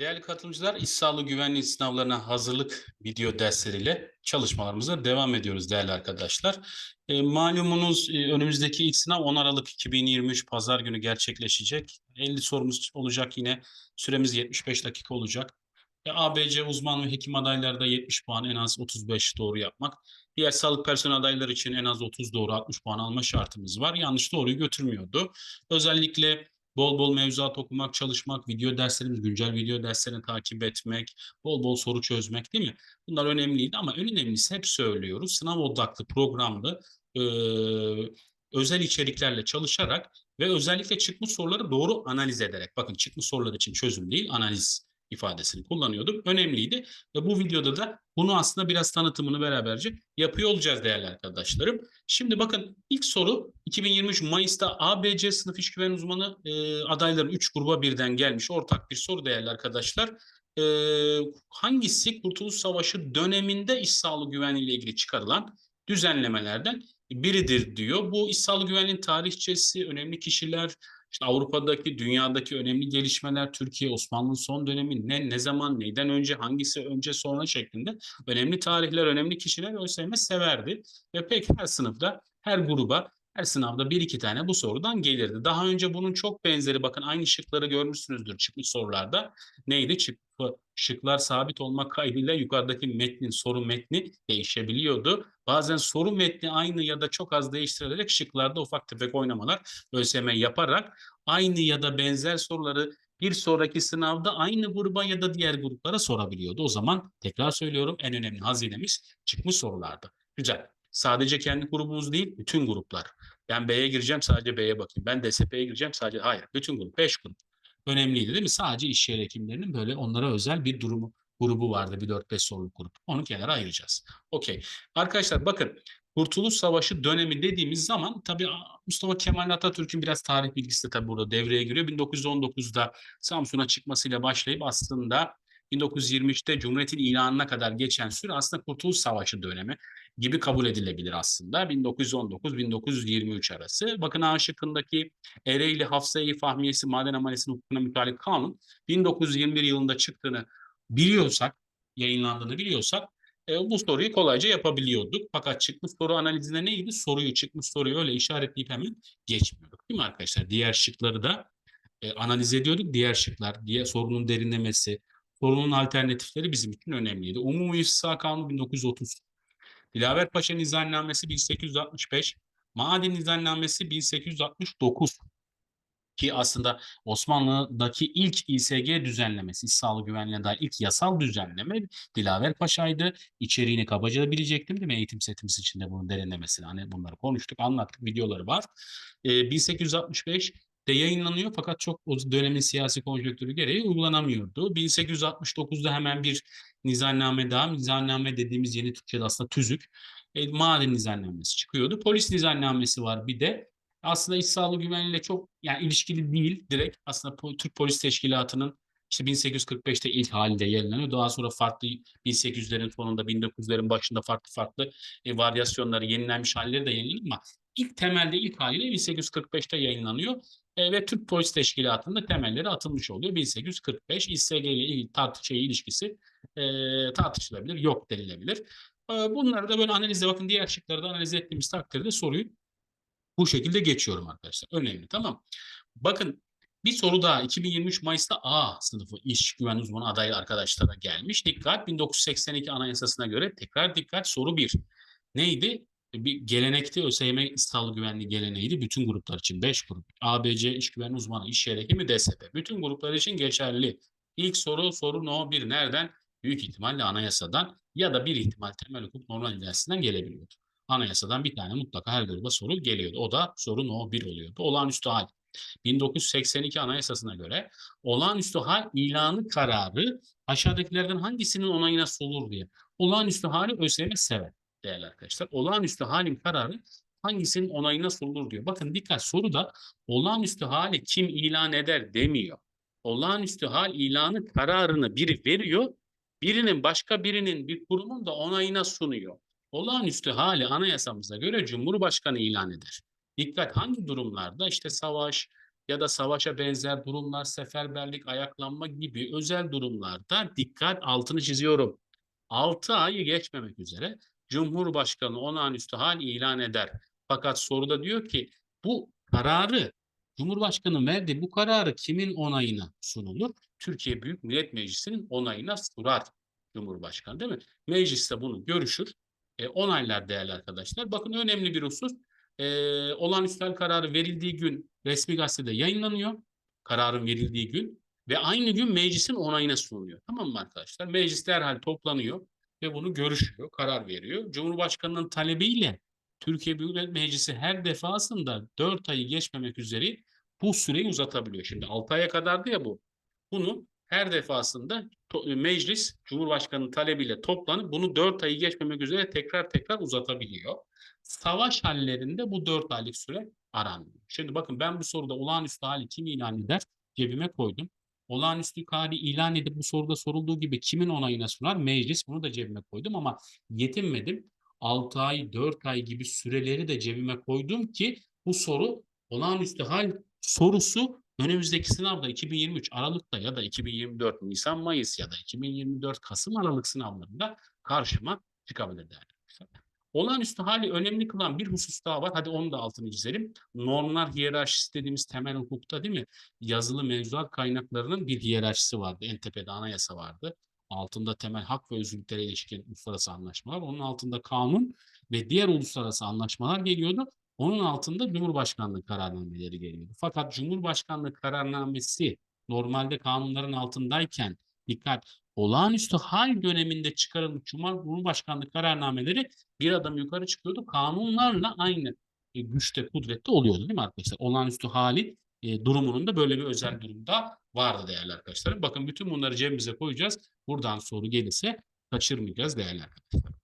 Değerli katılımcılar, İş Sağlığı Güvenliği sınavlarına hazırlık video dersleriyle çalışmalarımıza devam ediyoruz değerli arkadaşlar. E, malumunuz e, önümüzdeki ilk sınav 10 Aralık 2023 Pazar günü gerçekleşecek. 50 sorumuz olacak yine. Süremiz 75 dakika olacak. E, ABC uzman ve hekim adayları da 70 puan en az 35 doğru yapmak. Diğer sağlık personel adayları için en az 30 doğru 60 puan alma şartımız var. Yanlış doğruyu götürmüyordu. Özellikle Bol bol mevzuat okumak, çalışmak, video derslerimiz, güncel video derslerini takip etmek, bol bol soru çözmek değil mi? Bunlar önemliydi ama en önemlisi hep söylüyoruz. Sınav odaklı programlı e, özel içeriklerle çalışarak ve özellikle çıkmış soruları doğru analiz ederek. Bakın çıkmış sorular için çözüm değil, analiz ifadesini kullanıyordum. Önemliydi. Ve bu videoda da bunu aslında biraz tanıtımını beraberce yapıyor olacağız değerli arkadaşlarım. Şimdi bakın ilk soru 2023 Mayıs'ta ABC sınıf iş güven uzmanı e, adayların 3 gruba birden gelmiş ortak bir soru değerli arkadaşlar. E, hangisi Kurtuluş Savaşı döneminde iş sağlığı güvenliği ile ilgili çıkarılan düzenlemelerden biridir diyor. Bu iş sağlığı güvenliğinin tarihçesi, önemli kişiler, işte Avrupa'daki, dünyadaki önemli gelişmeler, Türkiye, Osmanlı son dönemi ne, ne zaman, neyden önce, hangisi önce sonra şeklinde önemli tarihler, önemli kişiler ÖSYM severdi. Ve pek her sınıfta, her gruba, her sınavda bir iki tane bu sorudan gelirdi. Daha önce bunun çok benzeri, bakın aynı şıkları görmüşsünüzdür çıkmış sorularda. Neydi? Çık, şıklar sabit olmak kaydıyla yukarıdaki metnin, soru metni değişebiliyordu. Bazen soru metni aynı ya da çok az değiştirilerek şıklarda ufak tefek oynamalar ÖSYM yaparak aynı ya da benzer soruları bir sonraki sınavda aynı gruba ya da diğer gruplara sorabiliyordu. O zaman tekrar söylüyorum en önemli hazinemiz çıkmış sorulardı. Güzel. Sadece kendi grubumuz değil, bütün gruplar. Ben B'ye gireceğim sadece B'ye bakayım. Ben DSP'ye gireceğim sadece hayır. Bütün grup, 5 grup. Önemliydi değil mi? Sadece iş yeri hekimlerinin böyle onlara özel bir durumu grubu vardı. Bir 4-5 soruluk grup. Onu kenara ayıracağız. Okey. Arkadaşlar bakın Kurtuluş Savaşı dönemi dediğimiz zaman tabii Mustafa Kemal Atatürk'ün biraz tarih bilgisi de tabii burada devreye giriyor. 1919'da Samsun'a çıkmasıyla başlayıp aslında 1923'te Cumhuriyet'in ilanına kadar geçen süre aslında Kurtuluş Savaşı dönemi gibi kabul edilebilir aslında. 1919-1923 arası. Bakın A şıkkındaki Ereğli Hafsa-i Fahmiyesi Maden Ameliyesi'nin hukukuna mütalik kanun 1921 yılında çıktığını biliyorsak, yayınlandığını biliyorsak e, bu soruyu kolayca yapabiliyorduk. Fakat çıkmış soru analizinde neydi? Soruyu çıkmış soruyu öyle işaretleyip hemen geçmiyorduk. Değil mi arkadaşlar? Diğer şıkları da e, analiz ediyorduk. Diğer şıklar, diğer sorunun derinlemesi, sorunun alternatifleri bizim için önemliydi. Umumi İfsa Kanunu 1930. Dilaver Paşa Nizamnamesi 1865. Mardin Nizamnamesi 1869 ki aslında Osmanlı'daki ilk İSG düzenlemesi, İş Sağlığı Güvenliğine dair ilk yasal düzenleme Dilaver Paşa'ydı. İçeriğini kabaca da bilecektim değil mi? Eğitim setimiz içinde bunun derinlemesini hani bunları konuştuk, anlattık, videoları var. Ee, 1865 de yayınlanıyor fakat çok o dönemin siyasi konjonktürü gereği uygulanamıyordu. 1869'da hemen bir nizamname daha, nizamname dediğimiz yeni Türkçe'de aslında tüzük, e, maden nizamnamesi çıkıyordu. Polis nizamnamesi var bir de aslında iş sağlığı güvenliğiyle çok yani ilişkili değil direkt aslında Türk Polis Teşkilatı'nın işte 1845'te ilk halinde yayınlanıyor. Daha sonra farklı 1800'lerin sonunda 1900'lerin başında farklı farklı e, varyasyonları yenilenmiş halleri de yayınlanıyor ama ilk temelde ilk haliyle 1845'te yayınlanıyor e, ve Türk Polis Teşkilatı'nda temelleri atılmış oluyor. 1845 İSG ile tart şey ilişkisi e, tartışılabilir, yok denilebilir. E, bunları da böyle analize bakın diğer şıkları da analiz ettiğimiz takdirde soruyu bu şekilde geçiyorum arkadaşlar. Önemli tamam. Bakın bir soru daha 2023 Mayıs'ta A sınıfı iş güven uzmanı adayı arkadaşlara gelmiş. Dikkat 1982 Anayasası'na göre tekrar dikkat soru 1. Neydi? Bir gelenekte ÖSYM sağlık güvenliği geleneğiydi. Bütün gruplar için 5 grup. ABC iş güven uzmanı, iş yeri hekimi, DSP. Bütün gruplar için geçerli. İlk soru soru no 1 nereden? Büyük ihtimalle anayasadan ya da bir ihtimal temel hukuk normal üniversitesinden gelebiliyordu anayasadan bir tane mutlaka her gruba soru geliyordu. O da sorun o bir oluyordu. Olağanüstü hal. 1982 Anayasası'na göre olağanüstü hal ilanı kararı aşağıdakilerden hangisinin onayına sunulur diye. Olağanüstü hali ÖSYM sever değerli arkadaşlar. Olağanüstü halin kararı hangisinin onayına sunulur diyor. Bakın dikkat soruda olağanüstü hali kim ilan eder demiyor. Olağanüstü hal ilanı kararını biri veriyor, birinin başka birinin bir kurumun da onayına sunuyor. Olağanüstü hali anayasamıza göre Cumhurbaşkanı ilan eder. Dikkat hangi durumlarda işte savaş, ya da savaşa benzer durumlar, seferberlik, ayaklanma gibi özel durumlarda dikkat altını çiziyorum. 6 ayı geçmemek üzere Cumhurbaşkanı olağanüstü hal ilan eder. Fakat soruda diyor ki bu kararı Cumhurbaşkanı verdi bu kararı kimin onayına sunulur? Türkiye Büyük Millet Meclisi'nin onayına sunar Cumhurbaşkanı değil mi? Meclis de bunu görüşür, e, onaylar değerli arkadaşlar. Bakın önemli bir husus. E, olağanüstü hal kararı verildiği gün resmi gazetede yayınlanıyor. Kararın verildiği gün ve aynı gün meclisin onayına sunuluyor. Tamam mı arkadaşlar? Meclis derhal toplanıyor ve bunu görüşüyor, karar veriyor. Cumhurbaşkanının talebiyle Türkiye Büyük Millet Meclisi her defasında 4 ayı geçmemek üzere bu süreyi uzatabiliyor. Şimdi 6 aya kadardı ya bu. Bunu her defasında to- meclis Cumhurbaşkanı'nın talebiyle toplanıp bunu 4 ayı geçmemek üzere tekrar tekrar uzatabiliyor. Savaş hallerinde bu 4 aylık süre aranmıyor. Şimdi bakın ben bu soruda olağanüstü hali kim ilan eder cebime koydum. Olağanüstü hali ilan edip bu soruda sorulduğu gibi kimin onayına sunar? Meclis bunu da cebime koydum ama yetinmedim. 6 ay, 4 ay gibi süreleri de cebime koydum ki bu soru olağanüstü hal sorusu önümüzdeki sınavda 2023 Aralık'ta ya da 2024 Nisan Mayıs ya da 2024 Kasım Aralık sınavlarında karşıma çıkabilir değerli. Olağanüstü hali önemli kılan bir husus daha var. Hadi onu da altını çizelim. Normlar hiyerarşisi dediğimiz temel hukukta değil mi? Yazılı mevzuat kaynaklarının bir hiyerarşisi vardı. En tepede anayasa vardı. Altında temel hak ve özgürlüklere ilişkin uluslararası anlaşmalar. Onun altında kanun ve diğer uluslararası anlaşmalar geliyordu. Onun altında Cumhurbaşkanlığı kararnameleri geliyordu. Fakat Cumhurbaşkanlığı kararnamesi normalde kanunların altındayken dikkat olağanüstü hal döneminde çıkarılmış Cumhurbaşkanlığı kararnameleri bir adım yukarı çıkıyordu. Kanunlarla aynı e, güçte, kudrette oluyordu değil mi arkadaşlar? Olağanüstü hali e, durumunun da böyle bir özel durumda vardı değerli arkadaşlarım. Bakın bütün bunları cebimize koyacağız. Buradan soru gelirse kaçırmayacağız değerli arkadaşlar.